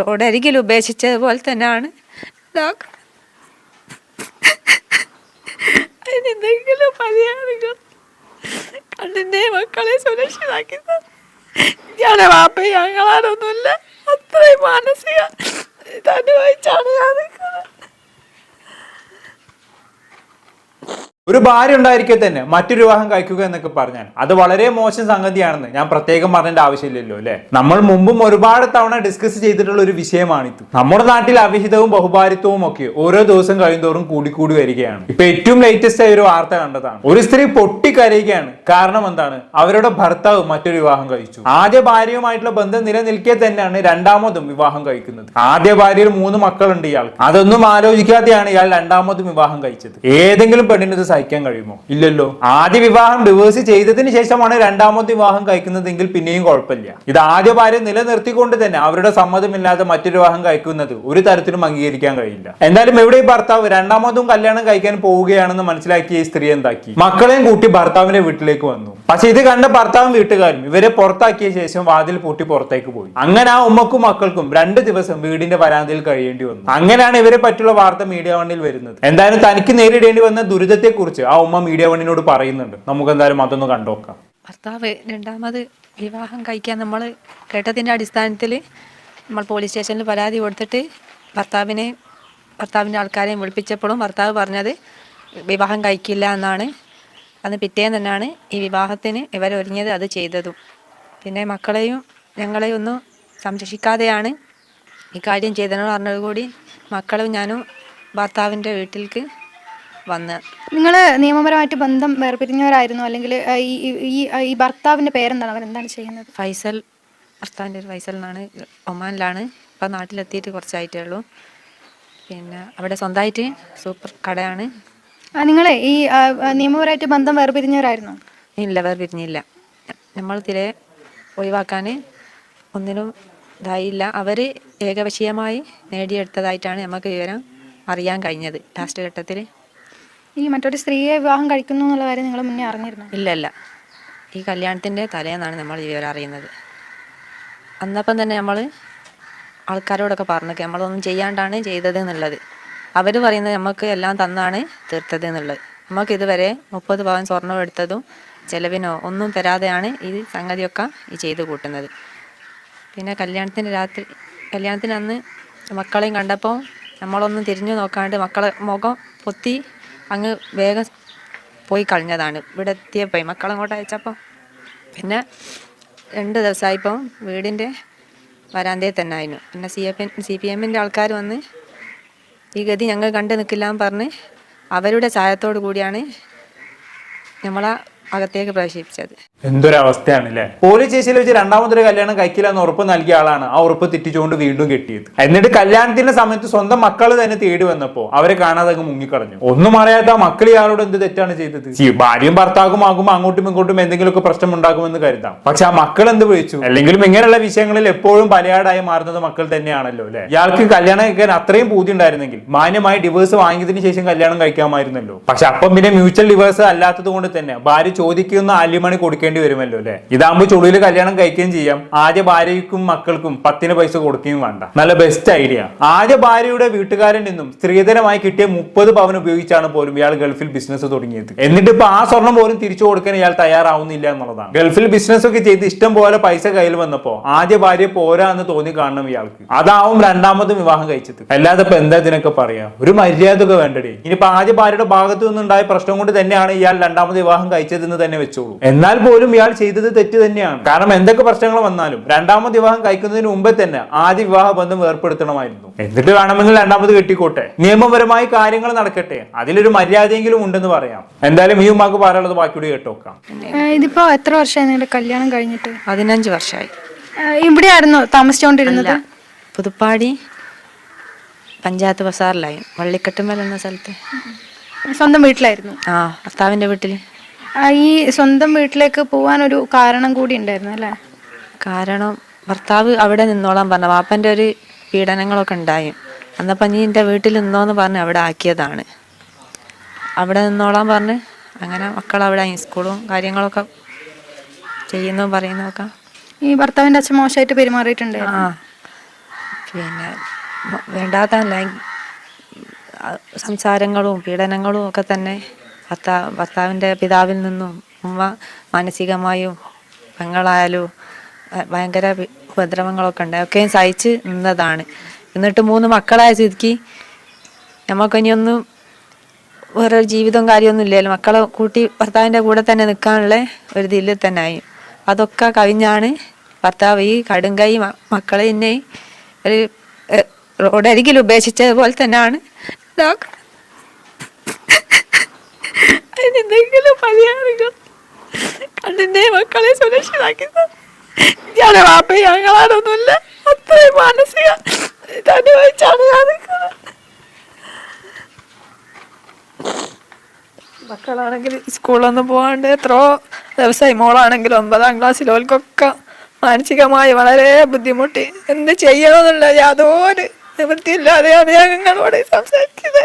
റോഡരികിൽ ഉപേക്ഷിച്ചതുപോലെ തന്നെയാണ്. ഇതാക്കുന്നത്. അതിനെന്തെങ്കിലും പരിഹാരങ്ങൾ കണ്ണിന്റെ മക്കളെ സുരക്ഷിതാക്കി ഞാൻ വാപ്പ അത്രയും മാനസിക ഇതനുഭവിച്ചാണ് ഞാൻ ഒരു ഭാര്യ ഉണ്ടായിരിക്കെ തന്നെ മറ്റൊരു വിവാഹം കഴിക്കുക എന്നൊക്കെ പറഞ്ഞാൽ അത് വളരെ മോശം സംഗതിയാണെന്ന് ഞാൻ പ്രത്യേകം പറഞ്ഞേണ്ട ആവശ്യമില്ലല്ലോ അല്ലെ? നമ്മൾ മുമ്പും ഒരുപാട് തവണ ഡിസ്കസ് ചെയ്തിട്ടുള്ള ഒരു വിഷയമാണിത്. നമ്മുടെ നാട്ടിൽ അവിഹിതവും ബഹുഭാരിത്വവും ഒക്കെ ഓരോ ദിവസം കഴിയുന്തോറും കൂടിക്കൂടി വരികയാണ്. ഇപ്പൊ ഏറ്റവും ലേറ്റസ്റ്റ് ആയ ഒരു വാർത്ത കണ്ടതാണ്. ഒരു സ്ത്രീ പൊട്ടിക്കരയുകയാണ്. കാരണം എന്താണ്? അവരുടെ ഭർത്താവ് മറ്റൊരു വിവാഹം കഴിച്ചു. ആദ്യ ഭാര്യയുമായിട്ടുള്ള ബന്ധം നിലനിൽക്കെ തന്നെയാണ് രണ്ടാമതും വിവാഹം കഴിക്കുന്നത്. ആദ്യ ഭാര്യയിൽ മൂന്ന് മക്കളുണ്ട് ഇയാൾ അതൊന്നും ആലോചിക്കാതെയാണ് ഇയാൾ രണ്ടാമതും വിവാഹം കഴിച്ചത്. ഏതെങ്കിലും പെണ്ണിന് സഹിക്കാൻ കഴിയുമോ? ഇല്ലല്ലോ. ആദ്യ വിവാഹം ഡിവേഴ്സ് ചെയ്തതിന് ശേഷമാണ് രണ്ടാമത്തെ വിവാഹം കഴിക്കുന്നതെങ്കിൽ പിന്നെയും കുഴപ്പമില്ല. ഇത് ആദ്യ ഭാര്യ നിലനിർത്തിക്കൊണ്ട് തന്നെ അവരുടെ സമ്മതമില്ലാതെ മറ്റൊരു വിവാഹം കഴിക്കുന്നത് ഒരു തരത്തിലും അംഗീകരിക്കാൻ കഴിയില്ല. എന്തായാലും എവിടെ ഈ ഭർത്താവ് രണ്ടാമതും കല്യാണം കഴിക്കാൻ പോവുകയാണെന്ന് മനസ്സിലാക്കിയ ഈ സ്ത്രീ എന്താക്കി? മക്കളെയും കൂട്ടി ഭർത്താവിന്റെ വീട്ടിലേക്ക് വന്നു. പക്ഷെ ഇത് കണ്ട ഭർത്താവും വീട്ടുകാരും ഇവരെ പുറത്താക്കിയ ശേഷം വാതിൽ പൂട്ടി പുറത്തേക്ക് പോയി. അങ്ങനെ ആ ഉമ്മക്കും മക്കൾക്കും രണ്ട് ദിവസം വീടിന്റെ വരാന്തയിൽ കഴിയേണ്ടി വന്നു. അങ്ങനെയാണ് ഇവരെ പറ്റിയുള്ള വാർത്ത മീഡിയ വണ്ണിൽ വരുന്നത്. എന്തായാലും തനിക്ക് നേരിടേണ്ടി വന്ന ദുരിതത്തെ കുറിച്ച് ആ ഉമ്മ മീഡിയ വണ്ണിനോട് പറയുന്നുണ്ട്. നമുക്ക് എന്തായാലും അതൊന്ന് കണ്ടോക്കാം ഭർത്താവ് രണ്ടാമത് വിവാഹം കഴിക്കാൻ നമ്മൾ കേട്ടതിന്റെ അടിസ്ഥാനത്തിൽ നമ്മൾ പോലീസ് സ്റ്റേഷനിൽ പരാതി കൊടുത്തിട്ട് ഭർത്താവിനെ ഭർത്താവിന്റെ ആൾക്കാരെയും വിളിപ്പിച്ചപ്പോഴും ഭർത്താവ് പറഞ്ഞത് വിവാഹം കഴിക്കില്ല എന്നാണ്. അന്ന് പിറ്റേന്ന് തന്നെയാണ് ഈ വിവാഹത്തിന് ഇവരൊരുങ്ങിയത് അത് ചെയ്തതും. പിന്നെ മക്കളെയും ഞങ്ങളെയും ഒന്നും സംരക്ഷിക്കാതെയാണ് ഇക്കാര്യം കാര്യം ചെയ്തതെന്ന് പറഞ്ഞതുകൂടി മക്കളും ഞാനും ഭർത്താവിന്റെ വീട്ടിലേക്ക് വന്ന്. നിങ്ങൾ നിയമപരമായിട്ട് ബന്ധം വേർപിരിഞ്ഞവരായിരുന്നു? അല്ലെങ്കിൽ ഈ ഈ- ഈ ഭർത്താവിന്റെ പേരെന്താണ്? അവരെന്താണ് ചെയ്യുന്നത്? ഫൈസൽ ഭർത്താവിന്റെ ഒരു ഫൈസൽ എന്നാണ്. ഒമാനിലാണ്. ഇപ്പം നാട്ടിലെത്തിയിട്ട് കുറച്ചായിട്ടേ ഉള്ളൂ. പിന്നെ അവിടെ സ്വന്തമായിട്ട് സൂപ്പർ കടയാണ്. നിങ്ങളെ ഈ നിയമപരമായിട്ട് ബന്ധം വേർപിരിഞ്ഞവരായിരുന്നു? ഇല്ല വേർപിരിഞ്ഞില്ല. നമ്മൾ തിരെ ഒഴിവാക്കാൻ ഒന്നിനും ഇതായില്ല. അവർ ഏകപക്ഷീയമായി നേടിയെടുത്തതായിട്ടാണ് നമുക്ക് വിവരം അറിയാൻ കഴിഞ്ഞത്. ലാസ്റ്റ് ഘട്ടത്തിൽ ഈ മറ്റൊരു സ്ത്രീയെ വിവാഹം കഴിക്കുന്നു എന്നുള്ള കാര്യം നിങ്ങൾ മുന്നേ അറിഞ്ഞിരുന്നു? ഇല്ലല്ല ഇല്ല. ഈ കല്യാണത്തിന്റെ തലേന്നാണ് നമ്മൾ വിവരം അറിയുന്നത്. അന്നപ്പം തന്നെ നമ്മൾ ആൾക്കാരോടൊക്കെ പറഞ്ഞു നമ്മളൊന്നും ചെയ്യാണ്ടാണ് ചെയ്തത് എന്നുള്ളത്. അവർ പറയുന്നത് നമുക്ക് എല്ലാം തന്നാണ് തീർത്തത് എന്നുള്ളത്. നമുക്ക് ഇതുവരെ മുപ്പത് പവൻ സ്വർണം എടുത്തതും ചിലവിനോ ഒന്നും തരാതെയാണ് ഈ സംഗതിയൊക്കെ ഈ ചെയ്തു കൂട്ടുന്നത്. പിന്നെ കല്യാണത്തിന് രാത്രി കല്യാണത്തിന് അന്ന് മക്കളെയും കണ്ടപ്പോൾ നമ്മളൊന്നും തിരിഞ്ഞു നോക്കാണ്ട് മക്കളെ മുഖം പൊത്തി അങ്ങ് വേഗം പോയി കളഞ്ഞതാണ്. ഇവിടെ എത്തിയപ്പോൾ മക്കളങ്ങോട്ട് അയച്ചപ്പോൾ പിന്നെ രണ്ട് ദിവസമായിപ്പം വീടിന്റെ വരാന്തയിൽ തന്നെ ആയിരുന്നു. പിന്നെ സി എഫ് സി പി എമ്മിന്റെ ആൾക്കാർ വന്ന് ഈ ഗതി ഞങ്ങൾ കണ്ടു നിൽക്കില്ല എന്ന് പറഞ്ഞ് അവരുടെ സഹായത്തോടു കൂടിയാണ് നമ്മളെ അകത്തേക്ക് പ്രവേശിപ്പിച്ചത്. എന്തൊരവസ്ഥയാണ് അല്ലേ പോലീസ് ചേച്ചിയിൽ വെച്ച് രണ്ടാമതൊരു കല്യാണം കഴിക്കില്ല എന്ന് ഉറപ്പ് നൽകിയ ആളാണ് ആ ഉറപ്പ് തെറ്റിച്ചുകൊണ്ട് വീണ്ടും കെട്ടിയത്. എന്നിട്ട് കല്യാണത്തിന്റെ സമയത്ത് സ്വന്തം മക്കൾ തന്നെ തേടി വന്നപ്പോ അവരെ കാണാതെ അങ്ങ് മുങ്ങിക്കളഞ്ഞു. ഒന്നും അറിയാത്ത ആ മക്കൾ ഇയാളോട് എന്ത് തെറ്റാണ് ചെയ്തത്? ഭാര്യയും ഭർത്താവും ആകുമ്പോൾ അങ്ങോട്ടും ഇങ്ങോട്ടും എന്തെങ്കിലുമൊക്കെ പ്രശ്നം ഉണ്ടാകുമെന്ന് കരുതാം. പക്ഷെ ആ മക്കൾ എന്ത് വിളിച്ചു? അല്ലെങ്കിലും ഇങ്ങനെയുള്ള വിഷയങ്ങളിൽ എപ്പോഴും പലയാടായി മാറുന്നത് മക്കൾ തന്നെയാണല്ലോ അല്ലെ? ഇയാൾക്ക് കല്യാണം കഴിക്കാൻ അത്രയും പൂതി ഉണ്ടായിരുന്നെങ്കിൽ മാന്യമായി ഡിവേഴ്സ് വാങ്ങിയതിനു ശേഷം കല്യാണം കഴിക്കാമായിരുന്നല്ലോ. പക്ഷെ അപ്പം പിന്നെ മ്യൂച്വൽ ഡിവേഴ്സ് അല്ലാത്തത് കൊണ്ട് തന്നെ ഭാര്യ ചോദിക്കുന്ന ആല്യമണി കൊടുക്കേണ്ടി വരുമല്ലോ അല്ലെ? ഇതാകുമ്പോൾ ചുളിയിൽ കല്യാണം കഴിക്കുകയും ചെയ്യാം. ആദ്യ ഭാര്യയ്ക്കും മക്കൾക്കും പത്തിന് പൈസ കൊടുക്കുകയും വേണ്ട. നല്ല ബെസ്റ്റ് ഐഡിയ ആദ്യ ഭാര്യയുടെ വീട്ടുകാരിൽ നിന്നും സ്ത്രീധനമായി കിട്ടിയ മുപ്പത് പവൻ ഉപയോഗിച്ചാണ് പോലും ഇയാൾ ഗൾഫിൽ ബിസിനസ് തുടങ്ങിയത്. എന്നിട്ട് ഇപ്പൊ ആ സ്വർണം പോലും തിരിച്ചു കൊടുക്കാൻ ഇയാൾ തയ്യാറാവുന്നില്ല എന്നുള്ളതാണ്. ഗൾഫിൽ ബിസിനസ് ഒക്കെ ചെയ്ത് ഇഷ്ടം പോലെ പൈസ കയ്യിൽ വന്നപ്പോ ആദ്യ ഭാര്യ പോരാ എന്ന് തോന്നി കാണണം ഇയാൾക്ക്. അതാവും രണ്ടാമത് വിവാഹം കഴിച്ചത്. അല്ലാതെ ഇപ്പൊ എന്താ ഇതിനൊക്കെ പറയാ? ഒരു മര്യാദ ഒക്കെ വേണ്ടടി. ഇനിയിപ്പോ ആദ്യ ഭാര്യയുടെ ഭാഗത്തു നിന്നുണ്ടായ പ്രശ്നം കൊണ്ട് തന്നെയാണ് ഇയാൾ രണ്ടാമത് വിവാഹം കഴിച്ചതെന്ന് തന്നെ വെച്ചോളൂ. എന്നാൽ പോലും ഇയാൾ ചെയ്തത് തെറ്റ് തന്നെയാണ്. കാരണം എന്തൊക്കെ പ്രശ്നങ്ങൾ വന്നാലും രണ്ടാമത് വിവാഹം കഴിക്കുന്നതിന് മുമ്പേ തന്നെ ആദ്യ വിവാഹ ബന്ധം ഏർപ്പെടുത്തണമായിരുന്നു. എന്നിട്ട് വേണമെങ്കിൽ രണ്ടാമത് കെട്ടിക്കോട്ടെ? നിയമപരമായി കാര്യങ്ങൾ നടക്കട്ടെ. അതിലൊരു മര്യാദയെങ്കിലും ഉണ്ടെന്ന് പറയാം. എന്തായാലും ഈ ഉമ്മാക്ക് പറയാനുള്ളത് ബാക്കിയോട് കേട്ടോക്കാം. ഇതിപ്പോ എത്ര വർഷമായി നിങ്ങളുടെ കല്യാണം കഴിഞ്ഞിട്ട്? പതിനഞ്ച് വർഷമായി. ഇവിടെ ഇവിടെയായിരുന്നു താമസിച്ചുകൊണ്ടിരുന്നത് അല്ല പുതുപ്പാടി പഞ്ചായത്ത് ബസാറിലായി. വള്ളിക്കെട്ടുമൽ എന്ന സ്ഥലത്ത്. സ്വന്തം വീട്ടിലായിരുന്നു? ആ ഭർത്താവിന്റെ വീട്ടിൽ ഈ സ്വന്തം വീട്ടിലേക്ക് പോകാൻ ഒരു കാരണം കൂടി ഉണ്ടായിരുന്നു അല്ലേ? കാരണം ഭർത്താവ് അവിടെ നിന്നോളാൻ പറഞ്ഞു. വാപ്പന്റെ ഒരു പീഡനങ്ങളൊക്കെ ഉണ്ടായി. അന്നപ്പം നീ എന്റെ വീട്ടിൽ നിന്നോന്ന് പറഞ്ഞ് അവിടെ ആക്കിയതാണ്. അവിടെ നിന്നോളാൻ പറഞ്ഞ് അങ്ങനെ മക്കൾ അവിടെ. സ്കൂളും കാര്യങ്ങളൊക്കെ ചെയ്യുന്നു പറയുന്നൊക്കെ ഈ ഭർത്താവിന്റെ അച്ഛൻ മോശമായിട്ട് പെരുമാറിയിട്ടുണ്ട് ആ. പിന്നെ വേണ്ടാത്ത സംസാരങ്ങളും പീഡനങ്ങളും ഒക്കെ തന്നെ ഭർത്താ ഭർത്താവിന്റെ പിതാവിൽ നിന്നും ഉമ്മ മാനസികമായും പെങ്ങളായാലും ഭയങ്കര ഉപദ്രവങ്ങളൊക്കെ ഉണ്ട്. ഒക്കെയും സഹിച്ച് നിന്നതാണ്. എന്നിട്ട് മൂന്ന് മക്കളായ സ്ഥിതിക്ക് നമുക്കിനിയൊന്നും വേറെ ജീവിതം കാര്യമൊന്നും ഇല്ലല്ലോ മക്കളെ കൂട്ടി ഭർത്താവിന്റെ കൂടെ തന്നെ നിൽക്കാനുള്ള ഒരു ഇതിൽ തന്നെ ആയി. അതൊക്കെ കവിഞ്ഞാണ് ഭർത്താവ് ഈ കടുങ്കൈ മക്കളെ എന്നെ ഒരു റോഡരികിൽ ഉപേക്ഷിച്ചതുപോലെ തന്നെയാണ്. ഇതാക്കുന്നത്. അതിനെന്തെങ്കിലും പരിഹാരങ്ങൾ കണ്ണിന്റെ മക്കളെ സുരക്ഷിതാക്കി ഞാൻ വാപ്പ ഞങ്ങളാണൊന്നുമില്ല അത്രയും മാനസിക ഇതനുഭവിച്ചാണ് ഞാൻ നിൽക്കുന്നത്. മക്കളാണെങ്കിൽ സ്കൂളൊന്നും പോകാണ്ട് എത്രയോ ദിവസമായി. മോളാണെങ്കിൽ ഒമ്പതാം ക്ലാസ്സിൽ ഓൽക്കൊക്കെ മാനസികമായി വളരെ ബുദ്ധിമുട്ടി. എന്ത് ചെയ്യണമെന്നുള്ള യാതൊരു നിവൃത്തിയില്ലാതെയാണ് ഞാൻ നിങ്ങളോട് സംസാരിക്കുന്നത്.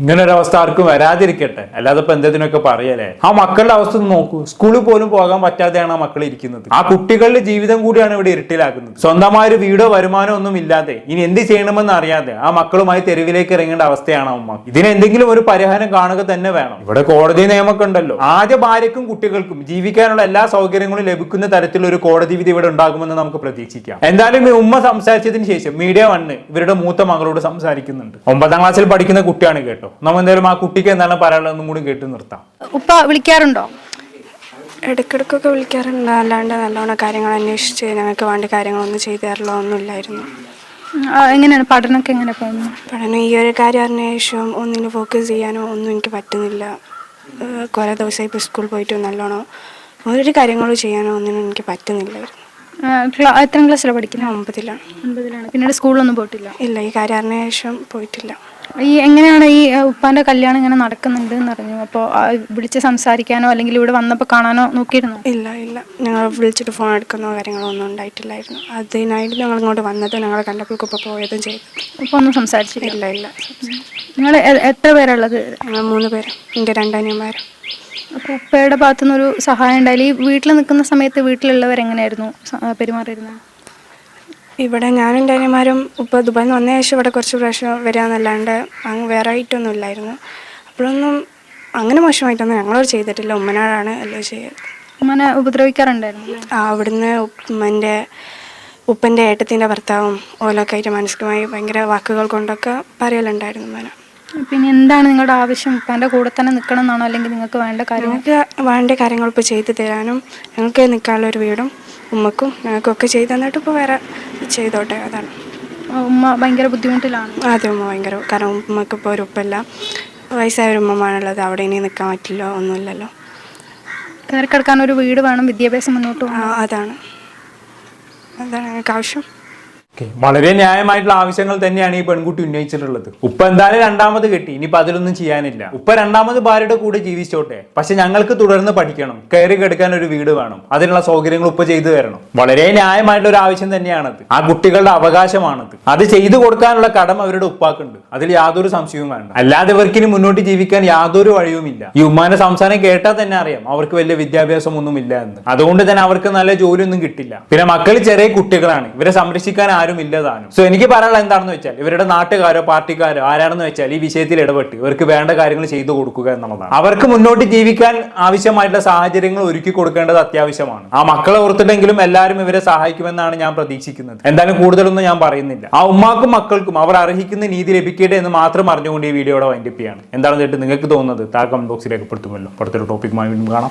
ഇങ്ങനെ ഒരു അവസ്ഥ ആർക്കും വരാതിരിക്കട്ടെ. അല്ലാതെ ഇപ്പൊ എന്തെങ്കിലുമൊക്കെ പറയല്ലേ? ആ മക്കളുടെ അവസ്ഥ നോക്കൂ. സ്കൂളിൽ പോലും പോകാൻ പറ്റാതെയാണ് ആ മക്കൾ ഇരിക്കുന്നത്. ആ കുട്ടികളുടെ ജീവിതം കൂടിയാണ് ഇവിടെ ഇരുട്ടിലാക്കുന്നത്. സ്വന്തമായ ഒരു വീടോ വരുമാനോ ഒന്നും ഇല്ലാതെ ഇനി എന്ത് ചെയ്യണമെന്ന് അറിയാതെ ആ മക്കളുമായി തെരുവിലേക്ക് ഇറങ്ങേണ്ട അവസ്ഥയാണ് അമ്മ ഇതിന് എന്തെങ്കിലും ഒരു പരിഹാരം കാണുക തന്നെ വേണം. ഇവിടെ കോടതി നിയമമൊക്കെ ഉണ്ടല്ലോ. ആദ്യ ഭാര്യക്കും കുട്ടികൾക്കും ജീവിക്കാനുള്ള എല്ലാ സൗകര്യങ്ങളും ലഭിക്കുന്ന തരത്തിലുള്ള ഒരു കോടതി വിധി ഇവിടെ ഉണ്ടാകുമെന്ന് നമുക്ക് പ്രതീക്ഷിക്കാം. എന്തായാലും ഈ ഉമ്മ സംസാരിച്ചതിന് ശേഷം മീഡിയ വണ്ണ് ഇവരുടെ മൂത്ത മകളോട് സംസാരിക്കുന്നുണ്ട്. ഒമ്പതാം ക്ലാസ്സിൽ പഠിക്കുന്ന കുട്ടിയാണ് കേട്ടോ. നമ്മൾ എന്തായാലും ആ കുട്ടിക്ക് എന്താണ് പറയാനുള്ളതെന്നും കൂടി കേട്ട് നിർത്താം. ഉപ്പ വിളിക്കാറുണ്ടോ? ഇടയ്ക്കിടയ്ക്കൊക്കെ വിളിക്കാറുണ്ട്. അല്ലാണ്ട് നല്ലോണം കാര്യങ്ങൾ അന്വേഷിച്ച് ഞങ്ങൾക്ക് വേണ്ട കാര്യങ്ങളൊന്നും ചെയ്തു തരലോ ഒന്നുമില്ലായിരുന്നു. ഇല്ലായിരുന്നു ആ, എങ്ങനെയാണ് പഠനമൊക്കെ എങ്ങനെ പോകുന്നു? പഠനം ഈ ഒരു കാര്യം അറിഞ്ഞ ശേഷം ഒന്നിന് ഫോക്കസ് ചെയ്യാനോ ഒന്നും എനിക്ക് പറ്റുന്നില്ല. ഏഹ് കുറേ ദിവസമായി ഇപ്പോൾ സ്കൂളിൽ പോയിട്ട് നല്ലോണം ഒരു കാര്യങ്ങളും ചെയ്യാനോ ഒന്നിനും എനിക്ക് പറ്റുന്നില്ലായിരുന്നു. എത്ര ക്ലാ- എത്രാം ക്ലാസ്സിലാണ് പഠിക്കുന്നത് ഞാൻ ഒമ്പതിലാണ്. ഒൻപതിലാണ് പിന്നീട് സ്കൂളിലൊന്നും പോയിട്ടില്ല? ഇല്ല ഈ കാര്യം അറിഞ്ഞ ശേഷം പോയിട്ടില്ല. ഈ എങ്ങനെയാണ് ഈ ഉപ്പാന്റെ കല്യാണം ഇങ്ങനെ നടക്കുന്നുണ്ട് എന്ന് അറിഞ്ഞു അപ്പോൾ വിളിച്ച് സംസാരിക്കാനോ അല്ലെങ്കിൽ ഇവിടെ വന്നപ്പോൾ കാണാനോ നോക്കിയിരുന്നു? ഇല്ല ഇല്ല. ഞങ്ങൾ വിളിച്ചിട്ട് ഫോൺ എടുക്കുന്നോ കാര്യങ്ങളോ ഒന്നും ഉണ്ടായിട്ടില്ലായിരുന്നു. അതിനായിട്ട് ഞങ്ങൾ ഇങ്ങോട്ട് വന്നത് ഞങ്ങൾ കണ്ടപ്പോൾ ഇപ്പോൾ പോയതും ചെയ്തു. ഉപ്പ ഒന്നും സംസാരിച്ചില്ല? ഇല്ല ഇല്ല. നിങ്ങൾ എത്ര പേരുള്ളത്? ഞങ്ങൾ മൂന്ന് പേര്. എന്റെ രണ്ടനിയന്മാരും അപ്പോൾ ഉപ്പയുടെ ഭാഗത്തുനിന്ന് ഒരു സഹായം ഉണ്ടായാലും ഈ വീട്ടിൽ നിൽക്കുന്ന സമയത്ത് വീട്ടിലുള്ളവർ എങ്ങനെയായിരുന്നു സ- ആ, പെരുമാറിയിരുന്നത് ഇവിടെ ഞാനും എന്റെ അനിയന്മാരും ഇപ്പോൾ ദുബായിൽ നിന്ന് വന്ന ശേഷം ഇവിടെ കുറച്ച് പ്രാവശ്യം വരാമെന്നല്ലാണ്ട് അങ്ങ് വേറെ ആയിട്ടൊന്നും ഇല്ലായിരുന്നു. അപ്പോഴൊന്നും അങ്ങനെ മോശമായിട്ടൊന്നും ഞങ്ങളോട് ചെയ്തിട്ടില്ല. ഉമ്മനാടാണ് എല്ലാം ചെയ്യുന്നത് ഉമ്മനെ ഉപദ്രവിക്കാറുണ്ടായിരുന്നു? ആ അവിടുന്ന് ഉമ്മന്റെ ഉപ്പന്റെ ഏട്ടത്തിന്റെ ഭർത്താവും ഓലൊക്കെ ആയിട്ട് മാനസികമായി ഭയങ്കര വാക്കുകൾ കൊണ്ടൊക്കെ പറയലുണ്ടായിരുന്നു ഉമ്മന. പിന്നെ എന്താണ് നിങ്ങളുടെ ആവശ്യം? ഉപ്പാന്റെ കൂടെ തന്നെ നിൽക്കണം എന്നാണോ അല്ലെങ്കിൽ നിങ്ങൾക്ക് വേണ്ട കാര്യങ്ങൾ? ഞങ്ങൾക്ക് വേണ്ട കാര്യങ്ങൾ ഇപ്പോൾ ചെയ്തു തരാനും ഞങ്ങൾക്ക് നിൽക്കാനുള്ള ഒരു വീടും ഉമ്മക്കും ഞങ്ങൾക്കൊക്കെ ചെയ്തു തന്നിട്ട് ഇപ്പോൾ വേറെ ചെയ്തോട്ടെ അതാണ്. ഉമ്മ ഭയങ്കര ബുദ്ധിമുട്ടിലാണ്. അതെ ഉമ്മ ഭയങ്കര കാരണം ഉമ്മക്ക് ഇപ്പോൾ ഒരു ഉപ്പല്ല. വയസ്സായ ഒരു ഉമ്മമാണുള്ളത് അവിടെ ഇനി നിൽക്കാൻ പറ്റില്ല ഒന്നുമില്ലല്ലോ. കയറി കിടക്കാൻ ഒരു വീട് വേണം വിദ്യാഭ്യാസം മുന്നോട്ട് പോകണം. അതാണ്. അതാണ് ഞങ്ങൾക്ക് ആവശ്യം. വളരെ ന്യായമായിട്ടുള്ള ആവശ്യങ്ങൾ തന്നെയാണ് ഈ പെൺകുട്ടി ഉന്നയിച്ചിട്ടുള്ളത്. ഉപ്പ എന്തായാലും രണ്ടാമത് കെട്ടി. ഇനിയിപ്പോ അതിലൊന്നും ചെയ്യാനില്ല. ഉപ്പ രണ്ടാമത് ഭാര്യയുടെ കൂടെ ജീവിച്ചോട്ടെ. പക്ഷെ ഞങ്ങൾക്ക് തുടർന്ന് പഠിക്കണം. കയറി കിടക്കാൻ ഒരു വീട് വേണം. അതിനുള്ള സൗകര്യങ്ങൾ ഉപ്പ ചെയ്തു തരണം. വളരെ ന്യായമായിട്ടുള്ള ഒരു ആവശ്യം തന്നെയാണത്. ആ കുട്ടികളുടെ അവകാശമാണത്. അത് ചെയ്തു കൊടുക്കാനുള്ള കടം അവരുടെ ഉപ്പാക്കുണ്ട്. അതിൽ യാതൊരു സംശയവും വേണ്ട. അല്ലാതെ ഇവർക്ക് ഇനി മുന്നോട്ട് ജീവിക്കാൻ യാതൊരു വഴിയുമില്ല. ഈ ഉമ്മാന്റെ സംസാരം കേട്ടാൽ തന്നെ അറിയാം. അവർക്ക് വലിയ വിദ്യാഭ്യാസം ഒന്നും ഇല്ല എന്ന്. അതുകൊണ്ട് തന്നെ അവർക്ക് നല്ല ജോലിയൊന്നും കിട്ടില്ല. പിന്നെ മക്കൾ ചെറിയ കുട്ടികളാണ്. ഇവരെ സംരക്ഷിക്കാൻ ആരും ഇല്ലതാനും സോ എനിക്ക് പറയാനുള്ള എന്താണെന്ന് വെച്ചാൽ ഇവരുടെ നാട്ടുകാരോ പാർട്ടിക്കാരോ ആരാണെന്ന് വെച്ചാൽ ഈ വിഷയത്തിൽ ഇടപെട്ട് ഇവർക്ക് വേണ്ട കാര്യങ്ങൾ ചെയ്തു കൊടുക്കുക എന്നുള്ളതാണ്. അവർക്ക് മുന്നോട്ട് ജീവിക്കാൻ ആവശ്യമായിട്ടുള്ള സാഹചര്യങ്ങൾ ഒരുക്കി കൊടുക്കേണ്ടത് അത്യാവശ്യമാണ്. ആ മക്കളെ ഓർത്തിട്ടെങ്കിലും എല്ലാവരും ഇവരെ സഹായിക്കുമെന്നാണ് ഞാൻ പ്രതീക്ഷിക്കുന്നത്. എന്തായാലും കൂടുതലൊന്നും ഞാൻ പറയുന്നില്ല. ആ ഉമ്മാക്കും മക്കൾക്കും അവർ അർഹിക്കുന്ന നീതി ലഭിക്കട്ടെ എന്ന് മാത്രം അറിഞ്ഞുകൊണ്ട് ഈ വീഡിയോയുടെ വൈൻഡപ്പ് ചെയ്യാണ്. എന്താണെന്ന് കേട്ട് നിങ്ങൾക്ക് തോന്നുന്നത്? താ കമന്റ് ബോക്സിൽ രേഖപ്പെടുത്തുമല്ലോ അടുത്തൊരു ടോപ്പിക്കുമായി വീണ്ടും കാണാം.